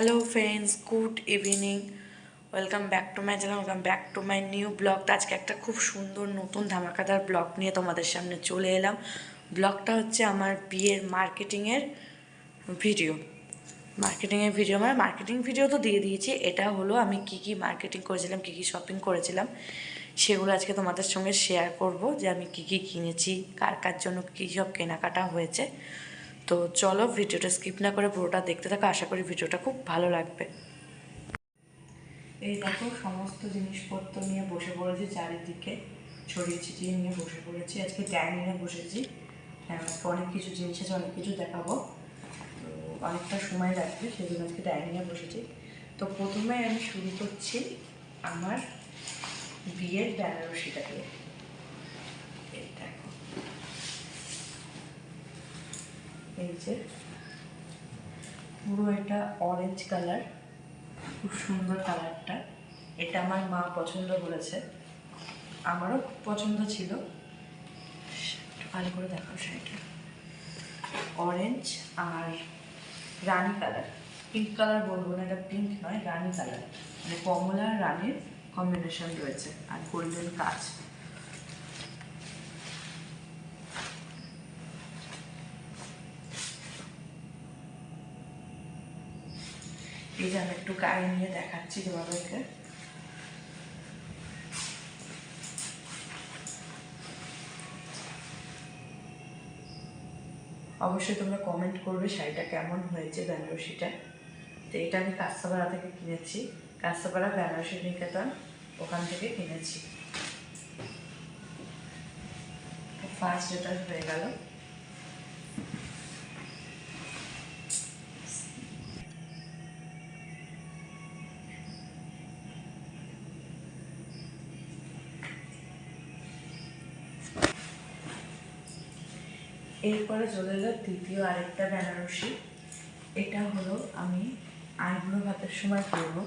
Hello friends good evening welcome back to my channel welcome back to my new blog আজকে একটা খুব সুন্দর নতুন ধামাকাদার ব্লগ নিয়ে তোমাদের সামনে চলে এলাম। ব্লগটা হচ্ছে আমার বিয়ের মার্কেটিংয়ের ভিডিও মার্কেটিংয়ের ভিডিও মানে মার্কেটিং ভিডিও তো দিয়ে দিয়েছি। এটা হলো আমি কি কি মার্কেটিং করেছিলাম, কি কি শপিং করেছিলাম, সেগুলো আজকে তোমাদের সঙ্গে শেয়ার করব যে আমি কি কি কিনেছি, কার কার জন্য কী সব কেনাকাটা হয়েছে। তো চলো ভিডিওটা স্কিপ না করে পুরোটা দেখতে থাকো, আশা করি ভিডিওটা খুব ভালো লাগবে। এই দেখো সমস্ত জিনিসপত্র নিয়ে বসে পড়েছি চারিদিকে, ছড়িয়ে ছিটিয়ে নিয়ে বসে পড়েছি। আজকে ডাইনিংয়ে বসেছি। হ্যাঁ অনেক কিছু জিনিস আছে, অনেক কিছু দেখাবো। তো অনেকটা সময় লাগবে সেই জন্য আজকে ডাইনিংয়ে বসেছি। তো প্রথমে আমি শুরু করছি আমার বিয়ের বেনারসিটা এই দেখো এই যে, পুরো এটা অরেঞ্জ কালার খুব সুন্দর কালারটা এটা আমার মা পছন্দ করেছে আমারও খুব পছন্দ ছিল। ভালো করে দেখো শাড়িটা। অরেঞ্জ আর রানি কালার পিঙ্ক কালার বলব না, এটা পিঙ্ক নয়, রানি কালার মানে কমলা আর রানির কম্বিনেশন রয়েছে। আর গোল্ডেন কাজ। এই আমি একটু গায়ে নিয়ে দেখাচ্ছি তোমাদেরকে। অবশ্যই তোমরা কমেন্ট করবে শাড়িটা কেমন হয়েছে বেনারসিটা। তো এটা আমি কাস্তাপাড়া থেকে কিনেছি। কাস্তাপাড়া বেনারসি নিকেতন ওখান থেকে কিনেছি। ফার্স্ট এটা হয়ে গেল এরপরে চলে এলো তৃতীয় আরেকটা বেনারসি। এটা হলো আমি আইবুড়ো ভাতের সময় পরবো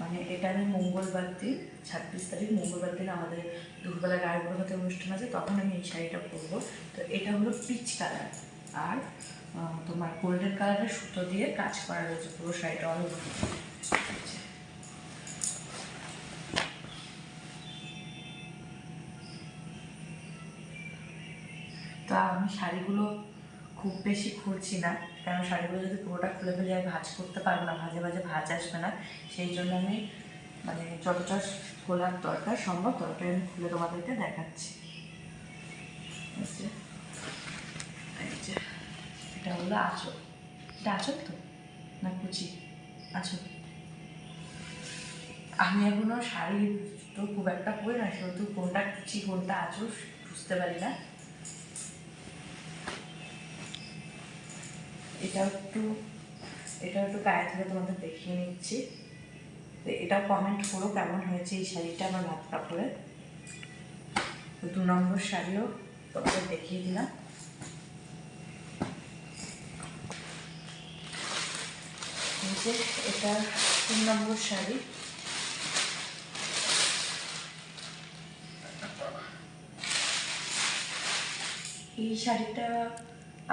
মানে এটা আমি মঙ্গলবার দিন, ছাব্বিশ তারিখ মঙ্গলবার দিন আমাদের দুপুরবেলা আইবুড়ো ভাতের অনুষ্ঠান আছে, তখন আমি এই শাড়িটা পরবো। তো এটা হলো পিচ কালার। আর তোমার গোল্ডেন কালারের সুতো দিয়ে কাজ করা রয়েছে পুরো শাড়িটা অল তো আমি শাড়িগুলো খুব বেশি খুলছি না। কারণ শাড়িগুলো যদি পুরোটা খুলে ফেলে, আমি ভাজ করতে পারব না, ভাজে ভাজে ভাজ আসবে না। সেই জন্য আমি মানে যতটা খোলার দরকার সম্ভব, ততটাই আমি খুলে তোমাদেরকে দেখাচ্ছি। এটা হলো আঁচল। এটা আঁচল তো? না কুচি? আঁচল। আমি এখনও শাড়ি তো খুব একটা পরি না, সেহেতু কোনটা কুচি, কোনটা আঁচল বুঝতে পারি না। এটা একটু এটা একটু গায়ে থেকে তোমাদের দেখিয়ে নিচ্ছি। তো এটা কমেন্ট করো কেমন হয়েছে এই শাড়িটা আমার ভাত কাপড়ে। তো দু নম্বর শাড়িও তোমাদের দেখিয়ে দিলাম। যে এটা তিন নম্বর শাড়ি। এই শাড়িটা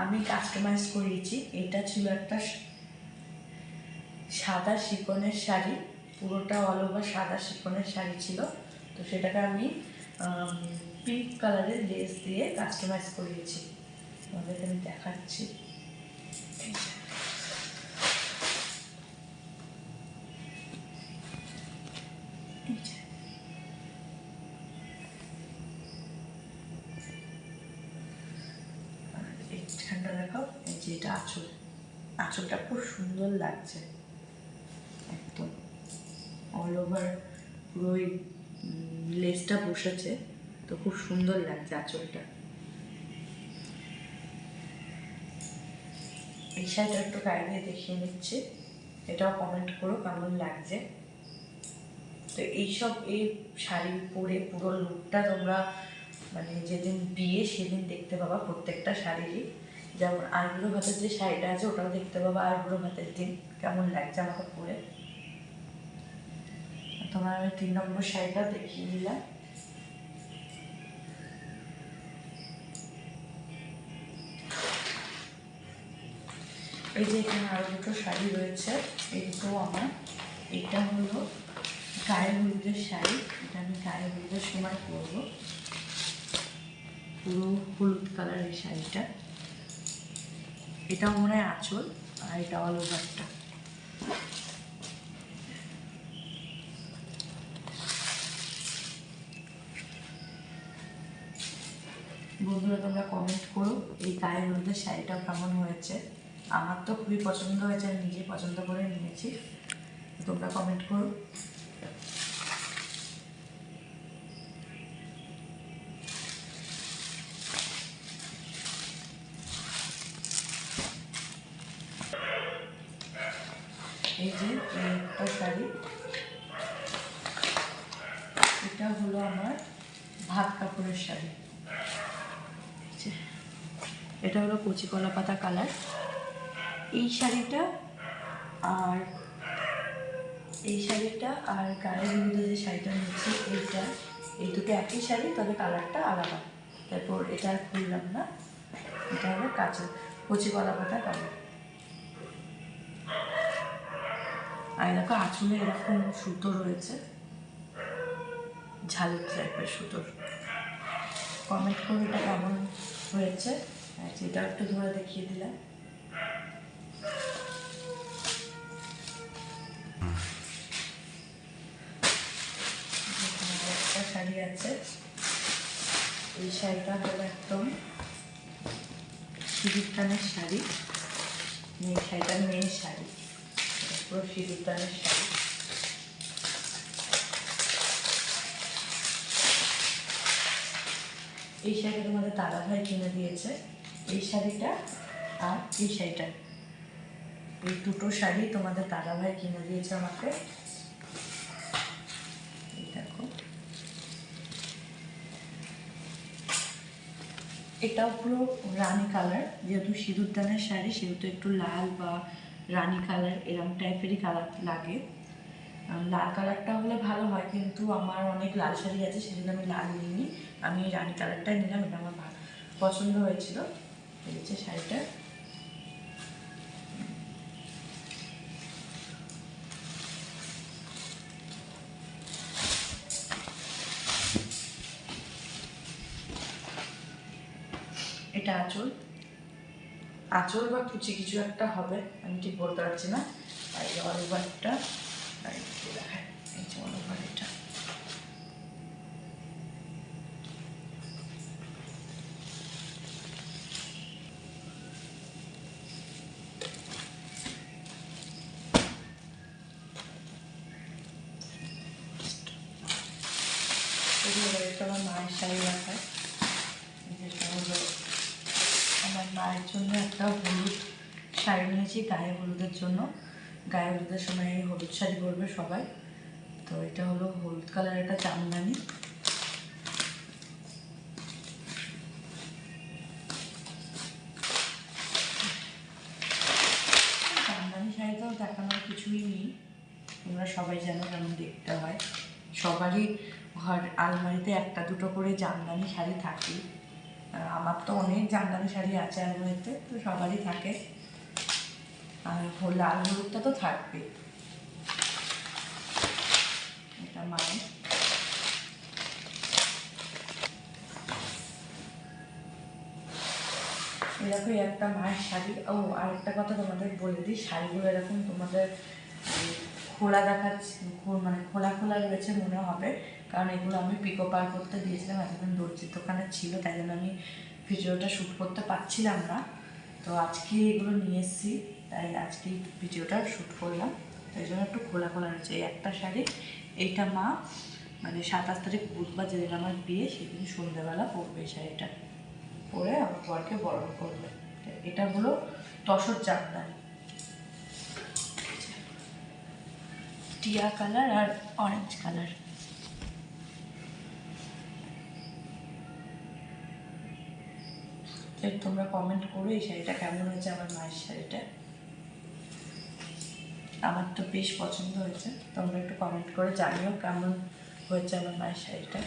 আমি কাস্টমাইজ করিয়েছি এটা ছিল একটা সাদা শিকনের শাড়ি। পুরোটা অল ওভার সাদা শিকনের শাড়ি ছিল। তো সেটাকে আমি পিঙ্ক কালারের লেস দিয়ে কাস্টমাইজ করিয়েছি আমাদেরকে আমি দেখাচ্ছি। লাগছে। একদম অল ওভার পুরো ওই লেসটা বসেছে, তো খুব সুন্দর লাগছে আঁচলটা। এই শাড়িটা একটু গায়ে দেখিয়ে নিচ্ছি, এটাও কমেন্ট করো কেমন লাগছে। তো এইসব, এই শাড়ি পরে পুরো লুকটা তোমরা মানে যেদিন বিয়ে সেদিন দেখতে পাবা, প্রত্যেকটা শাড়িরই। যেমন আইবুড়ো ভাতের যে শাড়িটা আছে, ওটাও দেখতে পাবো। আইবুড়ো ভাতের দিন কেমন লাগছে আমাকে পরে তোমার আমি তিন নম্বর শাড়িটা দেখিয়ে দিলাম। এই যে এখানে আরও দুটো শাড়ি রয়েছে, এই দুটো আমার। এটা হলো গায়ে হলুদের শাড়ি। এটা আমি গায়ে হলুদের সময় পরবো। পুরো হলুদ কালারের শাড়িটা। এটাও মনে হয় আঁচল, আর এটা অল ওভারটা বন্ধুরা, তোমরা কমেন্ট করো, এই গায়ের মধ্যে শাড়িটা কেমন হয়েছে? আমার তো খুবই পছন্দ হয়েছে, আমি নিজে পছন্দ করে নিয়েছি। তোমরা কমেন্ট করো এই যে এই একটা শাড়ি এটা হলো আমার ভাত কাপড়ের শাড়ি। এটা হলো কচি কলা পাতা কালার। এই শাড়িটা আর এই শাড়িটা আর গায়ে হলুদে যে শাড়িটা নিচ্ছি এইটা, এই দুটো একই শাড়ি, তবে কালারটা আলাদা। তারপর এটা আর খুললাম না, এটা হলো কাঁচা কচি কলা পাতা কালার। আর দেখো, আঁচলে এরকম সুতো রয়েছে। ঝালুর টাইপের সুতোর। কমেন্ট করে এটা কেমন হয়েছে। যেটা একটু ধরে দেখিয়ে দিলাম। শাড়ি আছে। এই শাড়িটা হলো একদম সিঁদুর শাড়ি। এই শাড়িটার মেন শাড়ি। পুরো সিঁদুর টানের শাড়ি। এই শাড়িটা তোমাদের তারা দাদাভাই কিনে দিয়েছে। এই শাড়িটা আর এই শাড়িটা। এই দুটো শাড়ি তোমাদের দাদাভাই কিনে দিয়েছে আমাকে। দেখো। এটাও পুরো রানী কালার, যেহেতু সিঁদুর দানের শাড়ি, সেহেতু একটু লাল বা রানী কালার, এরম টাইপেরই কালার লাগে। লাল কালারটা হলে ভালো হয়, কিন্তু আমার অনেক লাল শাড়ি আছে সেজন্য আমি লাল নিইনি। আমি রানী কালারটাই নিলাম, এটা আমার পছন্দ হয়েছিল। হচ্ছে শাড়িটা। এটা আঁচল। আঁচল বা কুচি কিছু একটা হবে, আমি ঠিক বলতে পারছি না। আর এই অল ওভারটা আর আমার মায়ের শাড়ি রাখায় যেটা হলো, আমার মায়ের জন্য একটা হলুদ শাড়ি নিয়েছি গায়ে হলুদের জন্য। গায়ে হলুদের সময় হলুদ শাড়ি পরবে সবাই। তো এটা হলো হলুদ কালার একটা জামদানি জামদানি শাড়ি তো দেখানোর কিছুই নেই। তোমরা সবাই জানো কেমন দেখতে হয়। সবারই ঘর আলমারিতে একটা দুটো করে জামদানি শাড়ি থাকে। আমার তো অনেক জামদানি শাড়ি আছে আলমারিতে, তো সবারই থাকে। আর লাল হলুদটা তো থাকবে। এটা মায়ের। এরকম একটা মায়ের শাড়ি। ও আর একটা কথা তোমাদের বলে দিই, শাড়িগুলো এরকম তোমাদের খোলা দেখাচ্ছে মানে খোলা খোলা রয়েছে মনে হবে। কারণ এগুলো আমি পিকো পার করতে দিয়েছিলাম এতদিন দর্জির দোকানে ছিল, তাই জন্য আমি ভিডিওটা শ্যুট করতে পারছিলাম না। তো আজকে এগুলো নিয়ে এসেছি। তাই আজকে ভিডিওটা শ্যুট করলাম। তাই জন্য একটু খোলা খোলা রয়েছে এই একটা শাড়ি। এইটা মা মানে সাতাশ তারিখ বুধবার যেদিন আমার বিয়ে, সেদিন সন্ধ্যেবেলা পরবে এই শাড়িটা। পরে আমার বরকে বরণ করবে। এটা হলো তসর জামদানি টিয়া কালার আর অরেঞ্জ কালার। তোমরা কমেন্ট করো এই শাড়িটা কেমন হয়েছে আমার মায়ের শাড়িটা। আমার তো বেশ পছন্দ হয়েছে। তোমরা একটু কমেন্ট করে জানিও কেমন হয়েছে আমার মায়ের শাড়িটা।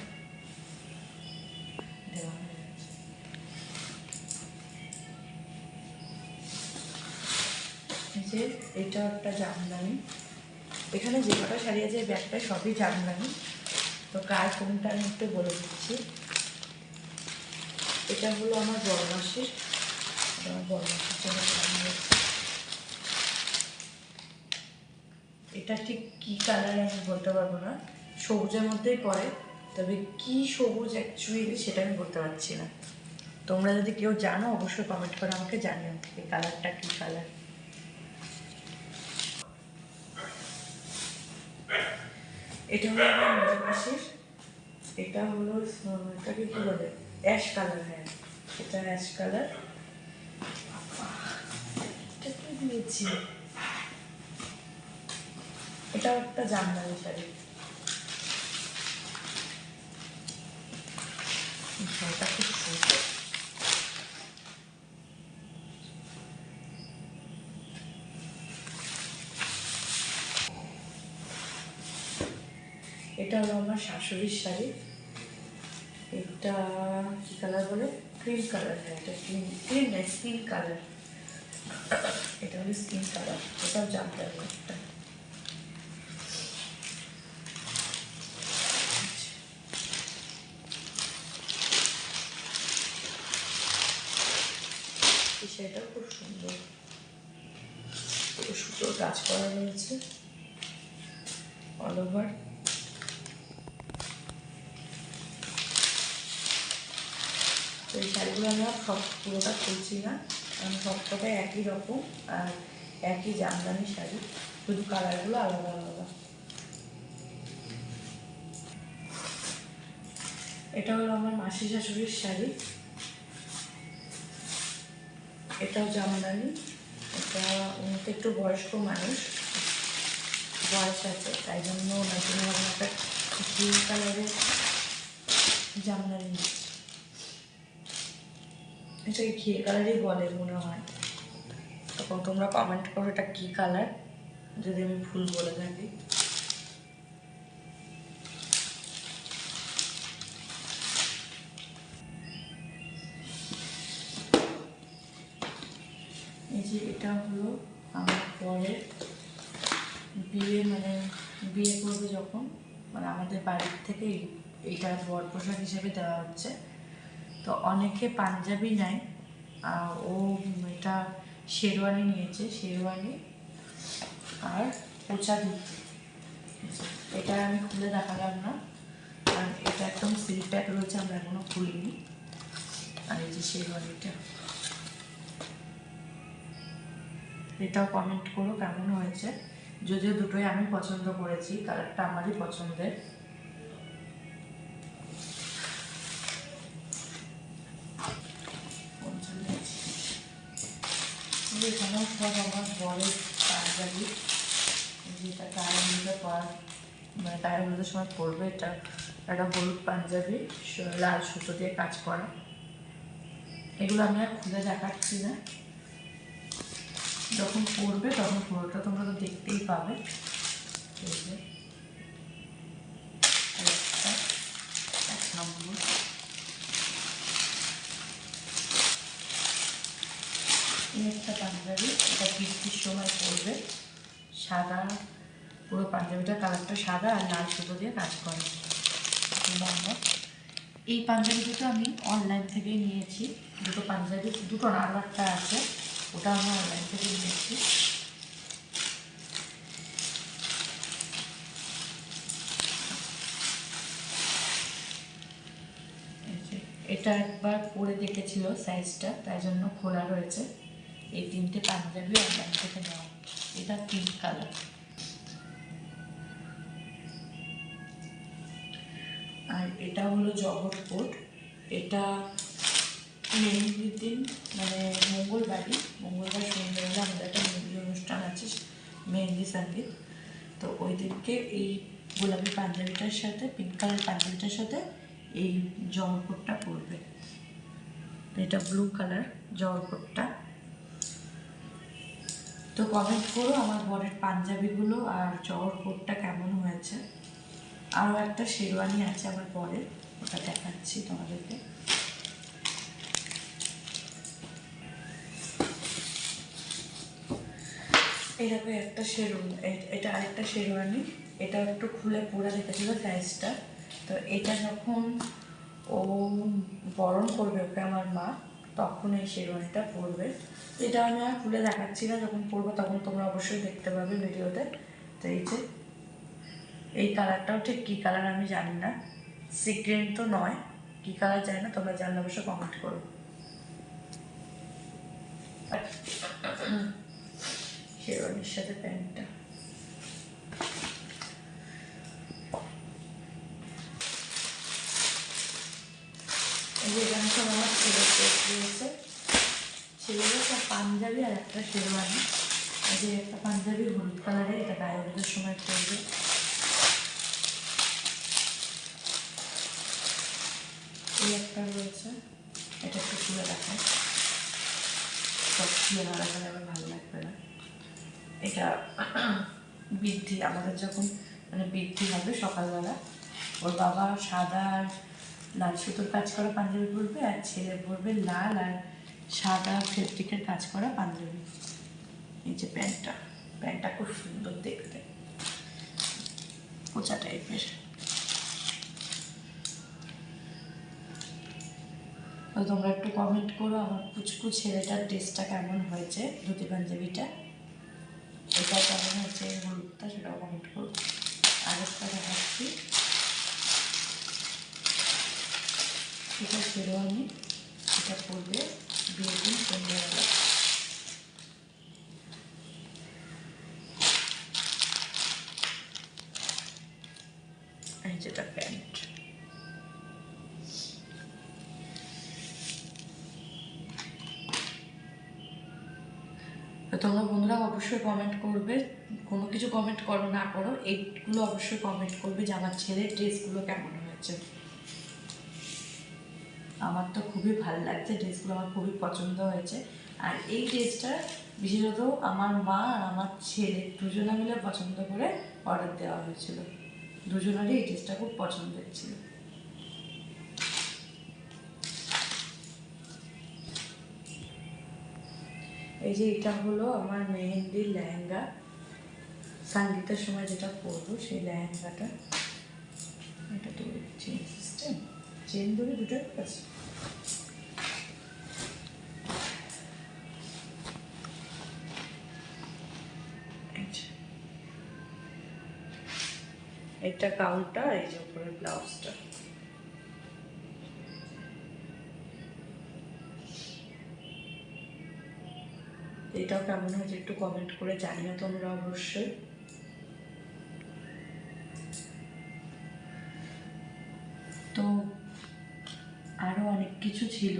যে, এটা একটা জামদানি। এখানে যে কটা শাড়ি আছে ব্যাগটা সবই জামদানি। তো কার কোনটার মধ্যে বলে দিচ্ছি। এটা হলো আমার বড় মাসির আমার বড় মাসির জন্য বানানো হয়েছে। এটা ঠিক কি কালার আমি বলতে পারব না। সবুজের মধ্যেই পড়ে, তবে কি সবুজ অ্যাকচুয়ালি সেটা আমি বলতে পারছি না। তোমরা যদি কেউ জানো, অবশ্যই কমেন্ট করে আমাকে জানিও এই কালারটা কি কালার এটা হলো আমার মেজো মাসির, এটা হলো, এটাকে কি বলে? অ্যাশ কালার হ্যাঁ। এটা অ্যাশ কালার এটা দিয়েছি? এটা একটা জামদানি শাড়ি এটা হলো আমার শাশুড়ির শাড়ি। এটা কি কালার বলে? ক্রিম কালার হ্যাঁ এটা ক্রিম ক্রিম না স্কিন কালার এটা হলো স্কিন কালার এটাও হবে। একটা শাড়িটাও খুব সুন্দর। সুতোর কাজ করা রয়েছে। অল ওভার তো এই শাড়িগুলো আমরা সব পুরোটা খুলছি না। কারণ সবকটাই একই রকম আর একই জামদানি শাড়ি। শুধু কালারগুলো আলাদা আলাদা। এটা হলো আমার মাসি শাশুড়ির শাড়ি। এটাও জামদানি, এটা উনি তো একটু বয়স্ক মানুষ, বয়স আছে, তাই জন্য আমি একটা গ্রিন কালারের জামদানি নিচ্ছি। এটাকে ঘিয়ে কালারই বলে মনে হয়। তখন তোমরা কমেন্ট করো এটা কী কালার যদি আমি ভুল বলে থাকি। যে এটা হলো আমার পরের বিয়ে মানে বিয়ে করবে যখন মানে আমাদের বাড়ির থেকে এইটা বর পোশাক হিসেবে দেওয়া হচ্ছে। তো অনেকে পাঞ্জাবি নেয় ও এটা শেরওয়ানি নিয়েছে, শেরওয়ানি আর পোচা ধুতি। এটা আমি খুলে দেখালাম না, কারণ এটা একদম সিল প্যাক রয়েছে, আমরা এখনও খুলিনি। আর এই যে শেরওয়ানিটা। এটাও কমেন্ট করো, কেমন হয়েছে? যদিও দুটোই আমি পছন্দ করেছি কালারটা আমারই পছন্দের। এখানেও সব আমার বড় পাঞ্জাবি যেটা গায়ের মধ্যে পরা মানে গায়ের মধ্যে সময় পরবে এটা একটা হলুদ পাঞ্জাবি লাল সুতো দিয়ে কাজ করা। এগুলো আমি আর খুলে দেখাচ্ছি না। যখন পরবে তখন পুরোটা তোমরা তো দেখতেই পাবে। এক একটা পাঞ্জাবি, এটা বৃষ্টির সময় পড়বে। সাদা, পুরো পাঞ্জাবিটার কালারটা সাদা আর লাল সুতো দিয়ে কাজ করে। এই পাঞ্জাবি দুটো আমি অনলাইন থেকেই নিয়েছি। দুটো পাঞ্জাবি, দুটো না একটা আছে। ওটা আমি অনলাইন থেকে নিয়েছি এটা একবার পরে দেখেছিল সাইজটা তাই জন্য খোলা রয়েছে। এই তিনটে পাঞ্জাবি অনলাইন থেকে নেওয়া। এটা পিঙ্ক কালার আর এটা হলো জগৎ এটা মেহেন্দির দিন মানে মঙ্গলবারই, মঙ্গলবার সন্ধ্যেবেলা আমাদের একটা মেহেন্দি অনুষ্ঠান আছে, মেহেন্দি সংগীত তো ওই দিনকে এই গোলাপি পাঞ্জাবিটার সাথে পিঙ্ক কালার পাঞ্জাবিটার সাথে এই জলকোটটা পরবে। এটা ব্লু কালার জলকোটটা তো কমেন্ট করো আমার বরের পাঞ্জাবিগুলো আর জহর কোটটা কেমন হয়েছে। আরও একটা শেরওয়ানি আছে আমার পরে ওটা দেখাচ্ছি তোমাদেরকে। দেখো একটা শেরওয়ানি এটা আরেকটা শেরওয়ানি এটা একটু খুলে পুরা দেখেছিল সাইজটা তো এটা যখন ও বরণ করবে ওকে আমার মা, তখন এই শেরওয়ানিটা পরবে। এটা আমি আর খুলে দেখাচ্ছি না, যখন পরবো তখন তোমরা অবশ্যই দেখতে পাবে ভিডিওতে। তো এই যে, এই কালারটাও ঠিক কী কালার আমি জানি না। সিগ্রিন তো নয়, কী কালার জানি না, তোমরা জানলে অবশ্যই কমেন্ট করো। শেরওয়ানির সাথে প্যান্টটা এখানে সব আমার ছেলের পাঞ্জাবি আর একটা শেরওয়ানি যে একটা পাঞ্জাবি হলুদ কালারে এটা গায়ে সময় পরবে এই একটা রয়েছে এটা একটু খুলে দেখায় সব খুলে না দেখালে আমার ভালো লাগবে না এটা বৃদ্ধি, আমাদের যখন মানে বৃদ্ধি হবে সকালবেলা, ওর বাবা সাদা আর লাল সুতোর কাজ করা পাঞ্জাবি পরবে, আর ছেলে পরবে লাল আর সাদা ফেব্রিকের কাজ করা পাঞ্জাবি। এই যে প্যান্টটা প্যান্টটা খুব সুন্দর দেখতে। কোচা টাইপের। তো তোমরা একটু কমেন্ট করো আমার কুচকু ছেলেটার ড্রেসটা কেমন হয়েছে, ধুতি পাঞ্জাবিটা। হয়েছে হলুদটা সেটাও কমেন্ট করো আগেরটা দেখাচ্ছি এটা শেরওয়ানি এটা পরবে বিয়ের দিন সন্ধ্যাবেলা যেটা তো তোমরা বন্ধুরা অবশ্যই কমেন্ট করবে। কোনো কিছু কমেন্ট করো, না করো, এইগুলো অবশ্যই কমেন্ট করবে যে আমার ছেলের ড্রেসগুলো কেমন হয়েছে। আমার তো খুবই ভালো লাগছে ড্রেসগুলো আমার খুবই পছন্দ হয়েছে। আর এই ড্রেসটা বিশেষত আমার মা আর আমার ছেলে দুজনে মিলে পছন্দ করে অর্ডার দেওয়া হয়েছিল। দুজনেরই এই ড্রেসটা খুব পছন্দের ছিল। এই যে এটা হলো আমার মেহেন্দির লেহেঙ্গা। সঙ্গীতের সময় যেটা পরবো সেই লেহেঙ্গাটা। এটা তো চেন সিস্টেম চেন ধরে দুটো আছে এটা কাউন্টার এই যে উপরে ব্লাউজটা এটাও কেমন হয়েছে একটু কমেন্ট করে জানিও তোমরা অবশ্যই। তো আরও অনেক কিছু ছিল?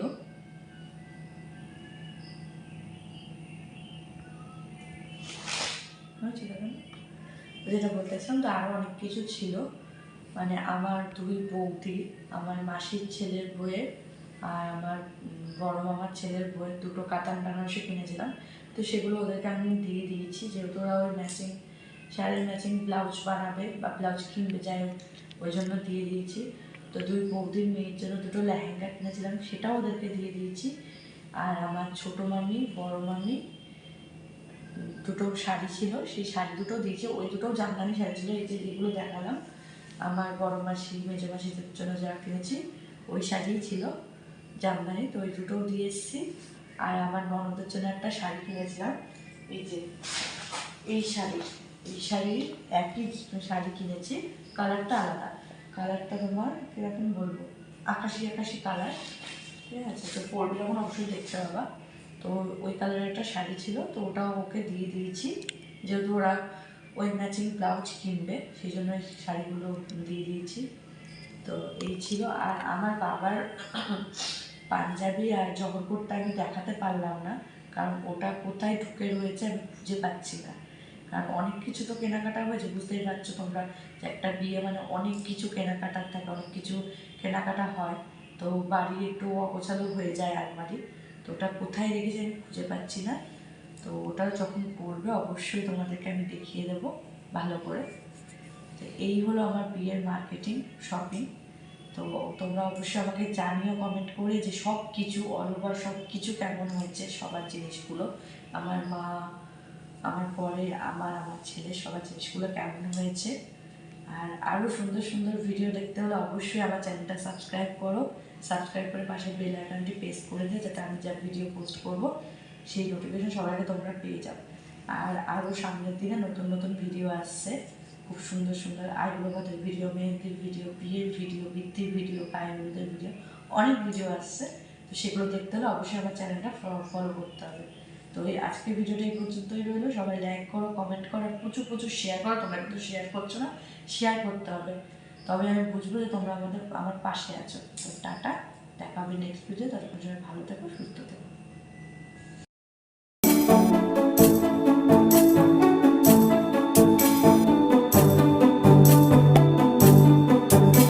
যেটা বলতেছিলাম তো আরও অনেক কিছু ছিল। মানে আমার দুই বৌদি, আমার মাসির ছেলের বইয়ের আর আমার বড় মামার ছেলের বইয়ের দুটো কাতান বেনারসি কিনেছিলাম তো সেগুলো ওদেরকে আমি দিয়ে দিয়েছি, যেহেতু ওরা ওই ম্যাচিং শাড়ির ম্যাচিং ব্লাউজ বানাবে বা ব্লাউজ কিনবে, যাই হোক, ওই জন্য দিয়ে দিয়েছি। তো দুই বৌদির মেয়ের জন্য দুটো লেহেঙ্গা কিনেছিলাম, সেটাও ওদেরকে দিয়ে দিয়েছি। আর আমার ছোট মামি, বড় মামি, দুটো শাড়ি ছিল, সেই শাড়ি দুটো দিয়েছি। ওই দুটো জামদানি শাড়ি ছিল, এই যে যেগুলো দেখালাম। আমার বড় মাসি, মেজো মাসিদের জন্য যা কিনেছি, ওই শাড়িই ছিল জামদানি, তো ওই দুটোও দিয়ে এসেছি। আর আমার ননদের জন্য একটা শাড়ি কিনেছিলাম। এই যে, এই শাড়ি, এই শাড়ির একই শাড়ি কিনেছি, কালারটা আলাদা। কালারটা তোমার কীরকম বলব? আকাশি আকাশি কালার, ঠিক আছে? তো পরবে যখন অবশ্যই দেখতে পাবা। তো ওই কালারের একটা শাড়ি ছিল, তো ওটাও ওকে দিয়ে দিয়েছি। যেহেতু ওরা ওই ম্যাচিং ব্লাউজ কিনবে, সেই জন্য শাড়িগুলো দিয়ে দিয়েছি। তো এই ছিল। আর আমার বাবার পাঞ্জাবি আর জহরপুরটা আমি দেখাতে পারলাম না, কারণ ওটা কোথায় ঢুকে রয়েছে আমি খুঁজে পাচ্ছি না। কারণ অনেক কিছু তো কেনাকাটা হয়েছে, বুঝতেই পারছ তোমরা যে একটা বিয়ে মানে অনেক কিছু কেনাকাটার থাকে, অনেক কিছু কেনাকাটা হয়, তো বাড়ি একটু অগোছালো হয়ে যায় আলমারি, তো ওটা কোথায় রেখেছি আমি খুঁজে পাচ্ছি না। তো ওটা যখন পড়বে অবশ্যই তোমাদেরকে আমি দেখিয়ে দেবো ভালো করে। তো এই হলো আমার বিয়ের মার্কেটিং শপিং তো তোমরা অবশ্যই আমাকে জানিও কমেন্ট করে যে সব কিছু অল ওভার সব কিছু কেমন হয়েছে সবার জিনিসগুলো। আমার মা, আমার পরে আমার আমার ছেলে, সবার জিনিসগুলো কেমন হয়েছে। আর আরও সুন্দর সুন্দর ভিডিও দেখতে হলে অবশ্যই আমার চ্যানেলটা সাবস্ক্রাইব করো। সাবস্ক্রাইব করে পাশে বেল আইকনটি প্রেস করে দিও, যাতে আমি যা ভিডিও পোস্ট করব, সেই নোটিফিকেশন সবাইকে তোমরা পেয়ে যাও। আর আরও সামনের দিনে নতুন নতুন ভিডিও আসছে। খুব সুন্দর সুন্দর আইগুলোবাদের ভিডিও মেহেন্দির ভিডিও বিয়ের ভিডিও বৃদ্ধির ভিডিও পায়নের ভিডিও অনেক ভিডিও আসছে। তো সেগুলো দেখতে হলে অবশ্যই আমার চ্যানেলটা ফলো করতে হবে। তো এই আজকের ভিডিওটা এই পর্যন্তই রইল। সবাই লাইক করো কমেন্ট করো প্রচুর প্রচুর শেয়ার করো। তোমরা কিন্তু শেয়ার করছ না শেয়ার করতে হবে। তবে আমি বুঝব যে তোমরা আমাদের, আমার পাশে আছো। তো টাটা, দেখা হবে নেক্সট ভিডিও ততক্ষণ সবাই ভালো থেকো, সুস্থ থেকো।